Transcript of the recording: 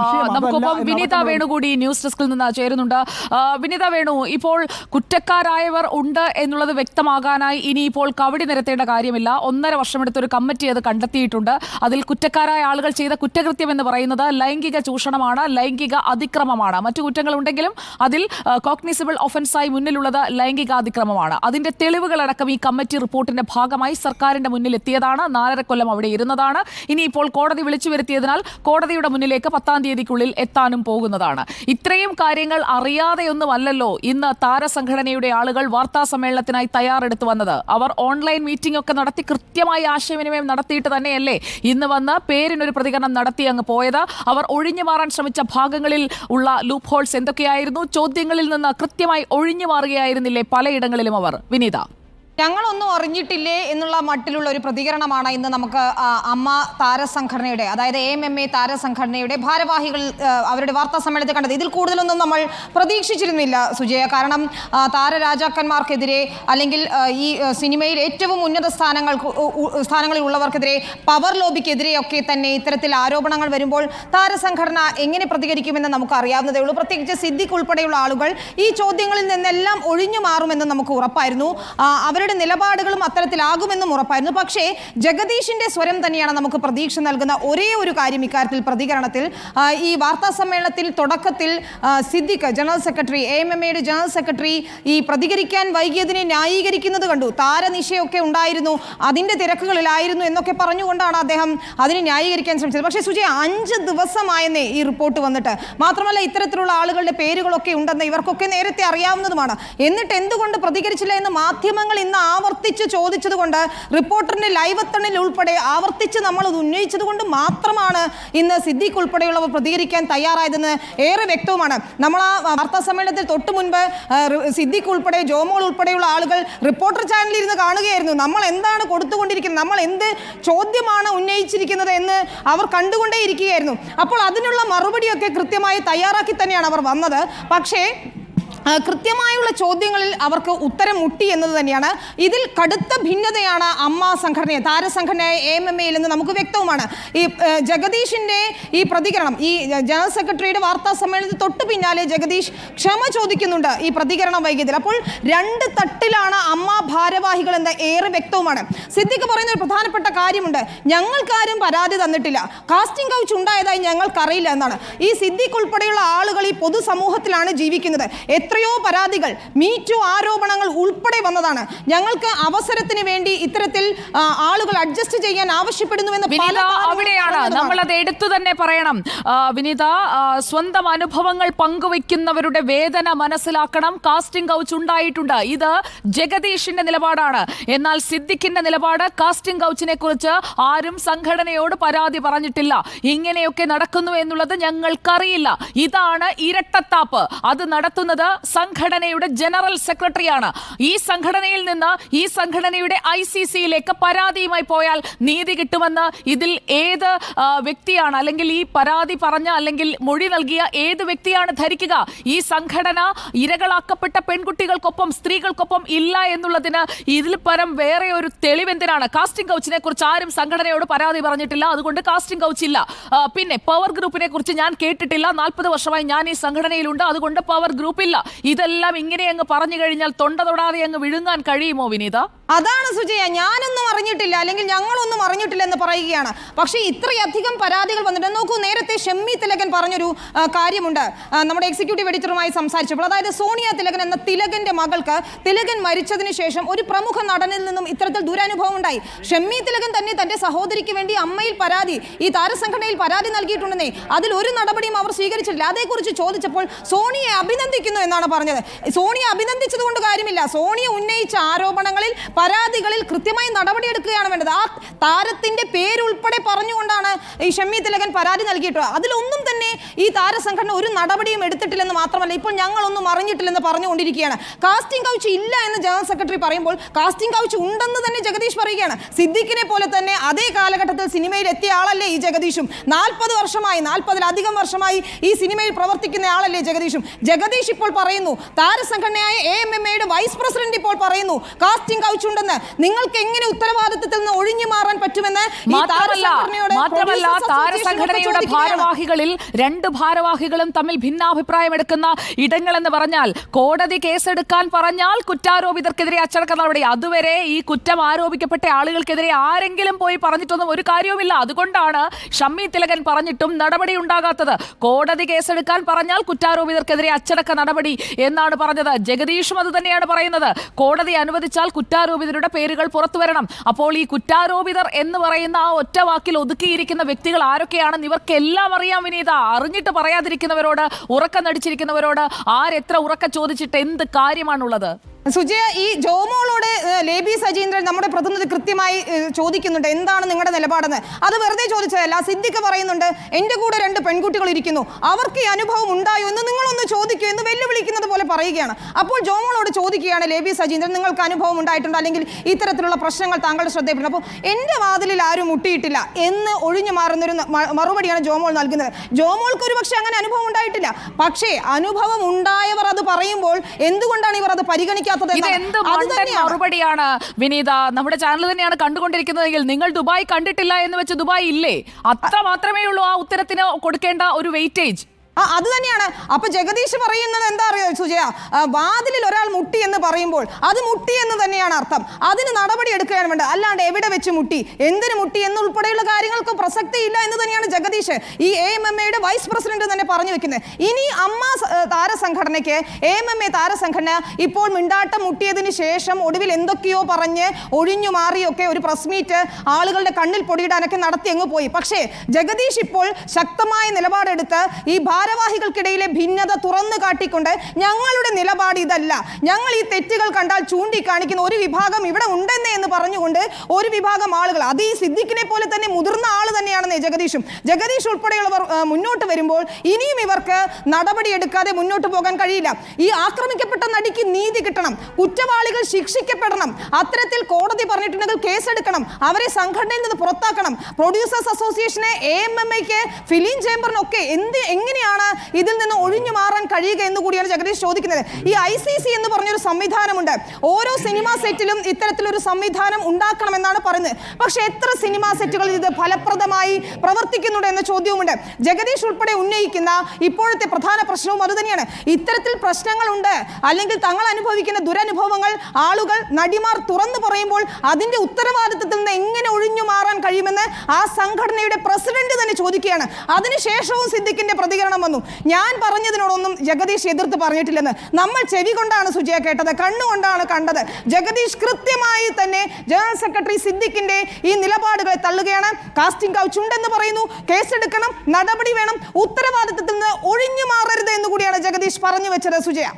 നമുക്കൊപ്പം വിനീത വേണു കൂടി ന്യൂസ് ഡെസ്കിൽ നിന്ന് ചേരുന്നുണ്ട്. വിനീത വേണു ഇപ്പോൾ കുറ്റക്കാരായവർ ഉണ്ട് എന്നുള്ളത് വ്യക്തമാകാനായി ഇപ്പോൾ കവടി നിരത്തേണ്ട കാര്യമില്ല. ഒന്നര വർഷമെടുത്ത ഒരു കമ്മിറ്റി അത് കണ്ടെത്തിയിട്ടുണ്ട്. അതിൽ കുറ്റക്കാരായ ആളുകൾ ചെയ്ത കുറ്റകൃത്യം എന്ന് പറയുന്നത് ലൈംഗിക ചൂഷണമാണ് ലൈംഗിക അതിക്രമമാണ്. മറ്റു കുറ്റങ്ങൾ ഉണ്ടെങ്കിലും അതിൽ കോഗ്നിസിബിൾ ഒഫൻസായി മുന്നിലുള്ളത് ലൈംഗിക അതിക്രമമാണ്. അതിന്റെ തെളിവുകളടക്കം ഈ കമ്മിറ്റി റിപ്പോർട്ടിന്റെ ഭാഗമായി സർക്കാരിന്റെ മുന്നിൽ എത്തിയതാണ് നാലര കൊല്ലം അവിടെ ഇരുന്നതാണ്. ഇനിയിപ്പോൾ കോടതി വിളിച്ചു വരുത്തിയതിനാൽ കോടതിയുടെ മുന്നിലേക്ക് പത്താം തീയതിക്കുള്ളിൽ എത്താനും പോകുന്നതാണ്. ഇത്രയും കാര്യങ്ങൾ അറിയാതെയൊന്നുമല്ലല്ലോ ഇന്ന് താരസംഘടനയുടെ ആളുകൾ വാർത്താ സമ്മേളനത്തിനായി തയ്യാറെടുത്ത് വന്നത്. അവർ ഓൺലൈൻ മീറ്റിംഗ് ഒക്കെ നടത്തി കൃത്യമായി ആശയവിനിമയം നടത്തിയിട്ട് തന്നെയല്ലേ ഇന്ന് വന്ന് പേരിനൊരു പ്രതികരണം നടത്തി അങ്ങ് പോയത്. അവർ ഒഴിഞ്ഞു മാറാൻ ശ്രമിച്ച ഭാഗങ്ങളിൽ ഉള്ള ലൂപ്പ് ഹോൾസ് എന്തൊക്കെയായിരുന്നു? ചോദ്യങ്ങളിൽ നിന്ന് കൃത്യമായി ഒഴിഞ്ഞു മാറുകയായിരുന്നില്ലേ പലയിടങ്ങളിലും അവർ? വിനീത. ഞങ്ങളൊന്നും അറിഞ്ഞിട്ടില്ലേ എന്നുള്ള മട്ടിലുള്ള ഒരു പ്രതികരണമാണ് ഇന്ന് നമുക്ക് അമ്മ താരസംഘടനയുടെ അതായത് എം എം എ താരസംഘടനയുടെ ഭാരവാഹികൾ അവരുടെ വാർത്താ സമ്മേളനത്തിൽ കണ്ടത്. ഇതിൽ കൂടുതലൊന്നും നമ്മൾ പ്രതീക്ഷിച്ചിരുന്നില്ല സുജയ. കാരണം താരരാജാക്കന്മാർക്കെതിരെ അല്ലെങ്കിൽ ഈ സിനിമയിൽ ഏറ്റവും ഉന്നത ഉ- സ്ഥാനങ്ങളിൽ ഉള്ളവർക്കെതിരെ പവർ ലോബിക്കെതിരെയൊക്കെ തന്നെ ഇത്തരത്തിൽ ആരോപണങ്ങൾ വരുമ്പോൾ താരസംഘടന എങ്ങനെ പ്രതികരിക്കുമെന്ന് നമുക്ക് അറിയാവുന്നതേ ഉള്ളൂ. പ്രത്യേകിച്ച് സിദ്ദിഖ് ഉൾപ്പെടെയുള്ള ആളുകൾ ഈ ചോദ്യങ്ങളിൽ നിന്നെല്ലാം ഒഴിഞ്ഞു മാറുമെന്ന് നമുക്ക് ഉറപ്പായിരുന്നു. ആ, അവരുടെ നിലപാടുകളും അത്തരത്തിലാകുമെന്നും ഉറപ്പായിരുന്നു. പക്ഷേ ജഗദീഷിന്റെ സ്വരം തന്നെയാണ് നമുക്ക് പ്രതീക്ഷ നൽകുന്ന ഒരേ ഒരു കാര്യം ഇക്കാര്യത്തിൽ പ്രതികരണത്തിൽ. ഈ വാർത്താ സമ്മേളനത്തിൽ തുടക്കത്തിൽ Siddique general secretary A M M എയുടെ ജനറൽ സെക്രട്ടറി ഈ പ്രതികരിക്കാൻ വൈകിയതിനെ ന്യായീകരിക്കുന്നത് കണ്ടു. താരനിശയൊക്കെ ഉണ്ടായിരുന്നു അതിന്റെ തിരക്കുകളിലായിരുന്നു എന്നൊക്കെ പറഞ്ഞുകൊണ്ടാണ് അദ്ദേഹം അതിനെ ന്യായീകരിക്കാൻ ശ്രമിച്ചത്. പക്ഷേ സുജയ അഞ്ച് ദിവസമായെന്നേ ഈ റിപ്പോർട്ട് വന്നിട്ട്. മാത്രമല്ല ഇത്തരത്തിലുള്ള ആളുകളുടെ പേരുകളൊക്കെ ഉണ്ടെന്ന് ഇവർക്കൊക്കെ നേരത്തെ അറിയാവുന്നതുമാണ്. എന്നിട്ട് എന്തുകൊണ്ട് പ്രതികരിച്ചില്ല എന്ന് മാധ്യമങ്ങൾ ഇന്ന് ആവർത്തിച്ച് ചോദിച്ചതുകൊണ്ട് റിപ്പോർട്ടറിന്റെ ലൈവ് എത്തണിൽ ഉൾപ്പെടെ ആവർത്തിച്ച് നമ്മൾ അത് ഉന്നയിച്ചത് കൊണ്ട് മാത്രമാണ് ഇന്ന് സിദ്ദീഖ് ഉൾപ്പെടെയുള്ളവർ പ്രതികരിക്കാൻ തയ്യാറായതെന്ന് ഏറെ വ്യക്തവുമാണ്. നമ്മൾ ആ വാർത്താ സമ്മേളനത്തിൽ തൊട്ട് മുൻപ് സിദ്ദിഖ് ഉൾപ്പെടെ ജോമോൾ ഉൾപ്പെടെയുള്ള ആളുകൾ റിപ്പോർട്ടർ ചാനലിൽ ഇരുന്ന് കാണുകയായിരുന്നു. നമ്മൾ എന്താണ് കൊടുത്തുകൊണ്ടിരിക്കുന്നത്? നമ്മൾ എന്ത് ചോദ്യമാണ് ഉന്നയിച്ചിരിക്കുന്നത് എന്ന് അവർ കണ്ടുകൊണ്ടേ ഇരിക്കുകയായിരുന്നു അപ്പോൾ അതിനുള്ള മറുപടിയൊക്കെ കൃത്യമായി തയ്യാറാക്കി തന്നെയാണ് അവർ വന്നത്. പക്ഷേ കൃത്യമായുള്ള ചോദ്യങ്ങളിൽ അവർക്ക് ഉത്തരം മുട്ടി എന്നത് തന്നെയാണ്. ഇതിൽ കടുത്ത ഭിന്നതയാണ് അമ്മ സംഘടനയെ താരസംഘടനയായ എ എം എം എയിൽ നിന്ന് നമുക്ക് വ്യക്തവുമാണ്. ഈ ജഗദീഷിന്റെ ഈ പ്രതികരണം ഈ ജനറൽ സെക്രട്ടറിയുടെ വാർത്താ സമ്മേളനത്തിൽ തൊട്ട് പിന്നാലെ ജഗദീഷ് ക്ഷമ ചോദിക്കുന്നുണ്ട് ഈ പ്രതികരണം വൈകിയതിൽ. അപ്പോൾ രണ്ട് തട്ടിലാണ് അമ്മ ഭാരവാഹികൾ എന്ന ഏറെ വ്യക്തവുമാണ്. സിദ്ദിഖ് പറയുന്ന ഒരു പ്രധാനപ്പെട്ട കാര്യമുണ്ട്. ഞങ്ങൾക്കാരും പരാതി തന്നിട്ടില്ല. കാസ്റ്റിംഗ് കൗച്ച് ഉണ്ടായതായി ഞങ്ങൾക്കറിയില്ല എന്നാണ്. ഈ സിദ്ദിഖ് ഉൾപ്പെടെയുള്ള ആളുകൾ ഈ പൊതുസമൂഹത്തിലാണ് ജീവിക്കുന്നത്. എത്രയോ പരാതികൾ മീറ്റു ആരോപണങ്ങൾ ഉൾപ്പെടെ വന്നതാണ്. ഞങ്ങൾക്ക് അവസരത്തിന് വേണ്ടി ഇത്തരത്തിൽ ആളുകൾ അഡ്ജസ്റ്റ് ചെയ്യാൻ ആവശ്യപ്പെടുന്നുവെന്ന് അവിടെയാണ്. നമ്മൾ അത് എടുത്തു തന്നെ പറയണം. വിനിത വിനീത സ്വന്തം അനുഭവങ്ങൾ പങ്കുവെക്കുന്നവരുടെ വേദന മനസ്സിലാക്കണം. കാസ്റ്റിംഗ് കൗച്ച് ഉണ്ടായിട്ടുണ്ട്. ഇത് ജഗദീഷിന്റെ നിലപാടാണ്. എന്നാൽ സിദ്ദിഖിന്റെ നിലപാട് കാസ്റ്റിംഗ് കൗച്ചിനെ കുറിച്ച് ആരും സംഘടനയോട് പരാതി പറഞ്ഞിട്ടില്ല. ഇങ്ങനെയൊക്കെ നടക്കുന്നു എന്നുള്ളത് ഞങ്ങൾക്കറിയില്ല. ഇതാണ് ഇരട്ടത്താപ്പ്. അത് നടത്തുന്നത് സംഘടനയുടെ ജനറൽ സെക്രട്ടറിയാണ്. ഈ സംഘടനയിൽ നിന്ന് ഈ സംഘടനയുടെ ഐ സി സിയിലേക്ക് പരാതിയുമായി പോയാൽ നീതി കിട്ടുമെന്ന് ഇതിൽ ഏത് വ്യക്തിയാണ് അല്ലെങ്കിൽ ഈ പരാതി പറഞ്ഞ അല്ലെങ്കിൽ മൊഴി നൽകിയ ഏത് വ്യക്തിയാണ് ധരിക്കുക? ഈ സംഘടന ഇരകളാക്കപ്പെട്ട പെൺകുട്ടികൾക്കൊപ്പം സ്ത്രീകൾക്കൊപ്പം ഇല്ല എന്നുള്ളതിന് ഇതിൽ പരം വേറെ ഒരു തെളിവെന്തിനാണ് കാസ്റ്റിംഗ് കൗച്ചിനെ കുറിച്ച് ആരും സംഘടനയോട് പരാതി പറഞ്ഞിട്ടില്ല. അതുകൊണ്ട് കാസ്റ്റിംഗ് കൗച്ച് ഇല്ല. പിന്നെ പവർ ഗ്രൂപ്പിനെ കുറിച്ച് ഞാൻ കേട്ടിട്ടില്ല. നാൽപ്പത് വർഷമായി ഞാൻ ഈ സംഘടനയിലുണ്ട്. അതുകൊണ്ട് പവർ ഗ്രൂപ്പ് ഇല്ല. ഇതെല്ലാം ഇങ്ങനെ അങ്ങ് പറഞ്ഞു കഴിഞ്ഞാൽ തൊണ്ട തൊടാതെ അങ്ങ് വിഴുങ്ങാൻ കഴിയുമോ വിനീത? അതാണ് സുജയ ഞാനൊന്നും അറിഞ്ഞിട്ടില്ല അല്ലെങ്കിൽ ഞങ്ങളൊന്നും അറിഞ്ഞിട്ടില്ല എന്ന് പറയുകയാണ്. പക്ഷേ ഇത്രയധികം പരാതികൾ വന്നിട്ട് നോക്കൂ നേരത്തെ ഷെമ്മി തിലകൻ പറഞ്ഞൊരു കാര്യമുണ്ട്. നമ്മുടെ എക്സിക്യൂട്ടീവ് എഡിറ്ററുമായി സംസാരിച്ചപ്പോൾ അതായത് സോണിയ തിലകൻ എന്ന തിലകന്റെ മകൾക്ക് തിലകൻ മരിച്ചതിന് ശേഷം ഒരു പ്രമുഖ നടനിൽ നിന്നും ഇത്തരത്തിൽ ദുരനുഭവം ഉണ്ടായി. ഷെമ്മി തിലകൻ തന്നെ തന്റെ സഹോദരിക്ക് വേണ്ടി അമ്മയിൽ പരാതി ഈ താരസംഘടനയിൽ പരാതി നൽകിയിട്ടുണ്ടെന്നേ അതിൽ ഒരു നടപടിയും അവർ സ്വീകരിച്ചിട്ടില്ല. അതേക്കുറിച്ച് ചോദിച്ചപ്പോൾ സോണിയെ അഭിനന്ദിക്കുന്നു എന്നാണ് പറഞ്ഞത്. സോണിയെ അഭിനന്ദിച്ചതുകൊണ്ട് കാര്യമില്ല. സോണിയ ഉന്നയിച്ച ആരോപണങ്ങളിൽ പരാതികളിൽ കൃത്യമായി നടപടിയെടുക്കുകയാണ് വേണ്ടത്. ആ താരത്തിന്റെ പേരുൾപ്പെടെ പറഞ്ഞുകൊണ്ടാണ് ഈ ഷമ്മി തിലകൻ പരാതി നൽകിയിട്ടുള്ളത് അതിലൊന്നും തന്നെ ഈ താരസംഘടന ഒരു നടപടിയും എടുത്തിട്ടില്ലെന്ന് മാത്രമല്ല ഇപ്പോൾ ഞങ്ങളൊന്നും അറിഞ്ഞിട്ടില്ലെന്ന് പറഞ്ഞുകൊണ്ടിരിക്കുകയാണ്. കാസ്റ്റിംഗ് കൗച്ച് ഇല്ല എന്ന് ജനറൽ സെക്രട്ടറി പറയുമ്പോൾ കാസ്റ്റിംഗ് കൗച്ച് ഉണ്ടെന്ന് തന്നെ ജഗദീഷ് പറയുകയാണ്. സിദ്ദിഖിനെ പോലെ തന്നെ അതേ കാലഘട്ടത്തിൽ സിനിമയിൽ എത്തിയ ആളല്ലേ ഈ ജഗദീഷും? നാൽപ്പത് വർഷമായി നാൽപ്പതിലധികം വർഷമായി ഈ സിനിമയിൽ പ്രവർത്തിക്കുന്ന ആളല്ലേ ജഗദീഷും? ജഗദീഷ് ഇപ്പോൾ പറയുന്നു താരസംഘടനയായ എ എം എം എയുടെ വൈസ് പ്രസിഡന്റ് ഇപ്പോൾ പറയുന്നു കാസ്റ്റിംഗ് കൗച്ച് ഉണ്ടെന്ന് നിങ്ങൾക്ക് എങ്ങനെ ഉത്തരവാദിത്തത്തിൽ നിന്ന് ഒഴിഞ്ഞു മാറാൻ പറ്റുമെന്ന് മാത്രമല്ല താരസംഘടനയുടെ ഭാരവാഹികളിൽ രണ്ട് ഭാരവാഹികളും തമ്മിൽ ഭിന്നാഭിപ്രായം എടുക്കുന്ന ഇടങ്ങളെന്ന് പറഞ്ഞാൽ കോടതി കേസെടുക്കാൻ പറഞ്ഞാൽ കുറ്റാരോപിതർക്കെതിരെ അച്ചടക്ക നടപടി. അതുവരെ ഈ കുറ്റം ആരോപിക്കപ്പെട്ട ആളുകൾക്കെതിരെ ആരെങ്കിലും പോയി പറഞ്ഞിട്ടൊന്നും ഒരു കാര്യവുമില്ല. അതുകൊണ്ടാണ് ഷമ്മി തിലകൻ പറഞ്ഞിട്ടും നടപടി ഉണ്ടാകാത്തത്. കോടതി കേസെടുക്കാൻ പറഞ്ഞാൽ കുറ്റാരോപിതർക്കെതിരെ അച്ചടക്ക നടപടി എന്നാണ് പറഞ്ഞത്. ജഗദീഷും അത് തന്നെയാണ് പറയുന്നത്. കോടതി അനുവദിച്ചാൽ കുറ്റാരോപിതരുടെ പേരുകൾ പുറത്തു വരണം. അപ്പോൾ ഈ കുറ്റാരോപിതർ എന്ന് പറയുന്ന ആ ഒറ്റ വാക്കിൽ ഒതുക്കിയിരിക്കുന്ന വ്യക്തികൾ ആരൊക്കെയാണെന്ന് ഇവർക്കെല്ലാം അറിയാം വിനീത. അറിഞ്ഞിട്ട് പറയാതിരിക്കുന്നവരോട് ഉറക്കം നടിച്ചിരിക്കുന്നവരോട് ആരെത്ര ഉറക്കം ചോദിച്ചിട്ട് എന്ത് കാര്യമാണുള്ളത്? സുജയ ഈ ജോമോളോട് ലേബി സജീന്ദ്രൻ നമ്മുടെ പ്രതിനിധി കൃത്യമായി ചോദിക്കുന്നുണ്ട്. എന്താണ് നിങ്ങളുടെ നിലപാടെന്ന്? അത് വെറുതെ ചോദിച്ചതല്ല. സിദ്ദിഖ് പറയുന്നുണ്ട് എന്റെ കൂടെ രണ്ട് പെൺകുട്ടികൾ ഇരിക്കുന്നു. അവർക്ക് ഈ അനുഭവം ഉണ്ടായോ എന്ന് നിങ്ങളൊന്ന് ചോദിക്കൂ എന്ന് വെല്ലുവിളിക്കുന്നത് പോലെ പറയുകയാണ്. അപ്പോൾ ജോമോളോട് ചോദിക്കുകയാണ് ലേബി സജീന്ദ്രൻ നിങ്ങൾക്ക് അനുഭവം ഉണ്ടായിട്ടുണ്ട്? അല്ലെങ്കിൽ ഇത്തരത്തിലുള്ള പ്രശ്നങ്ങൾ താങ്കളുടെ ശ്രദ്ധയിൽപ്പെട്ടു അപ്പോൾ എന്റെ വാതിലിൽ ആരും മുട്ടിയിട്ടില്ല എന്ന് ഒഴിഞ്ഞു മാറുന്നൊരു മറുപടിയാണ് ജോമോൾ നൽകുന്നത്. ജോമോൾക്ക് ഒരു പക്ഷേ അങ്ങനെ അനുഭവം ഉണ്ടായിട്ടില്ല. പക്ഷേ അനുഭവം ഉണ്ടായവർ അത് പറയുമ്പോൾ എന്തുകൊണ്ടാണ് ഇവർ അത് പരിഗണിക്കാത്തത്? മറുപടിയാണ് വിനീത? നമ്മുടെ ചാനൽ തന്നെയാണ് കണ്ടുകൊണ്ടിരിക്കുന്നതെങ്കിൽ നിങ്ങൾ ദുബായ് കണ്ടിട്ടില്ല എന്ന് വെച്ച് ദുബായ് ഇല്ലേ? അത്ര മാത്രമേ ഉള്ളൂ ആ ഉത്തരത്തിന് കൊടുക്കേണ്ട ഒരു വെയിറ്റേജ് ആ അത് തന്നെയാണ്. അപ്പൊ ജഗദീഷ് പറയുന്നത് എന്താ അറിയോ സുജയ? വാതിലിൽ ഒരാൾ മുട്ടി എന്ന് പറയുമ്പോൾ അത് മുട്ടി എന്ന് തന്നെയാണ് അർത്ഥം. അതിന് നടപടി എടുക്കുകയാണ് വേണ്ടത്. അല്ലാണ്ട് എവിടെ വെച്ച് മുട്ടി? എന്തിന് മുട്ടി എന്നുൾപ്പെടെയുള്ള കാര്യങ്ങൾക്ക് പ്രസക്തി ഇല്ല എന്ന് തന്നെയാണ് ജഗദീഷ് ഈ എ എം എം എയുടെ വൈസ് പ്രസിഡന്റ് തന്നെ പറഞ്ഞു വെക്കുന്നത്. ഇനി അമ്മ താരസംഘടനയ്ക്ക് എ എം എം എ താരസംഘടന ഇപ്പോൾ മിണ്ടാട്ടം മുട്ടിയതിന് ശേഷം ഒടുവിൽ എന്തൊക്കെയോ പറഞ്ഞ് ഒഴിഞ്ഞു മാറിയൊക്കെ ഒരു പ്രസ് മീറ്റ് ആളുകളുടെ കണ്ണിൽ പൊടിയിടാനൊക്കെ നടത്തി അങ്ങ് പോയി. പക്ഷേ ജഗദീഷ് ഇപ്പോൾ ശക്തമായ നിലപാടെടുത്ത് ഈ ഭാരവാഹികൾക്കിടയിലെ ഭിന്നത തുറന്നു കാട്ടിക്കൊണ്ട് ഞങ്ങളുടെ നിലപാട് ഇതല്ല. ഞങ്ങൾ ഈ തെറ്റുകൾ കണ്ടാൽ ചൂണ്ടിക്കാണിക്കുന്ന ഒരു വിഭാഗം ഇവിടെ ഉണ്ടെന്നേ എന്ന് പറഞ്ഞുകൊണ്ട് ഒരു വിഭാഗം ആളുകൾ അത് ഈ സിദ്ദിഖിനെ പോലെ തന്നെ മുതിർന്ന ആൾ തന്നെയാണെന്നേ ജഗദീഷും. ജഗദീഷ് ഉൾപ്പെടെയുള്ളവർ മുന്നോട്ട് വരുമ്പോൾ ഇനിയും ഇവർക്ക് നടപടിയെടുക്കാതെ മുന്നോട്ട് പോകാൻ കഴിയില്ല. ഈ ആക്രമിക്കപ്പെട്ട നടിക്ക് നീതി കിട്ടണം കുറ്റവാളികൾ ശിക്ഷിക്കപ്പെടണം അത്തരത്തിൽ കോടതി പറഞ്ഞിട്ടുണ്ടെങ്കിൽ കേസെടുക്കണം അവരെ സംഘടനയിൽ നിന്ന് പുറത്താക്കണം. പ്രൊഡ്യൂസേഴ്സ് അസോസിയേഷനെ എ എം എം ഐക്ക് ഫിലിം ചേംബറിനൊക്കെ എന്ത് എങ്ങനെയാണ് ഇതിൽ നിന്ന് ഒഴിഞ്ഞു മാറാൻ കഴിയുക എന്ന് കൂടിയാണ് ജഗദീഷ് ചോദിക്കുന്നത്. ഈ ഐ സി സി എന്ന് പറഞ്ഞൊരു സംവിധാനമുണ്ട്. ഓരോ സിനിമാ സെറ്റിലും ഇത്തരത്തിലൊരു സംവിധാനം ഉണ്ടാക്കണമെന്നാണ് പറയുന്നത്. പക്ഷെ എത്ര സിനിമാ സെറ്റുകളിൽ ഇത് ഫലപ്രദമായി പ്രവർത്തിക്കുന്നുണ്ട് എന്ന ചോദ്യവുമുണ്ട്. ജഗദീഷ് ഉൾപ്പെടെ ഉന്നയിക്കുന്ന ഇപ്പോഴത്തെ പ്രധാന പ്രശ്നവും അതുതന്നെയാണ് ഇത്തരത്തിൽ പ്രശ്നങ്ങളുണ്ട്. അല്ലെങ്കിൽ തങ്ങൾ അനുഭവിക്കുന്ന ദുരനുഭവങ്ങൾ ആളുകൾ നടിമാർ തുറന്നു പറയുമ്പോൾ അതിന്റെ ഉത്തരവാദിത്തത്തിൽ നിന്ന് എങ്ങനെ ഒഴിഞ്ഞു മാറാൻ കഴിയുമെന്ന് ആ സംഘടനയുടെ പ്രസിഡന്റ് തന്നെ ചോദിക്കുകയാണ്. അതിനുശേഷവും സിദ്ദിഖിന്റെ പ്രതികരണം വന്നു. ഞാൻ പറഞ്ഞതിനോടൊന്നും ജഗദീഷ് എതിർത്ത് പറഞ്ഞിട്ടില്ലെന്ന്. നമ്മൾ ചെവി കൊണ്ടാണ് സുജയ കേട്ടത് കണ്ണുകൊണ്ടാണ് കണ്ടത്. ജഗദീഷ് കൃത്യമായി തന്നെ ജനറൽ സെക്രട്ടറി സിദ്ദിഖിന്റെ ഈ നിലപാടുകളെ തള്ളുകയാണ്. കാസ്റ്റിംഗ് കൗച്ച് ഉണ്ടെന്ന് പറയുന്നു. കേസെടുക്കണം നടപടി വേണം. ഉത്തരവാദിത്തത്തിൽ നിന്ന് ഒഴിഞ്ഞു മാറരുത് എന്ന് കൂടിയാണ് ജഗദീഷ് പറഞ്ഞു വെച്ചത് സുജയ.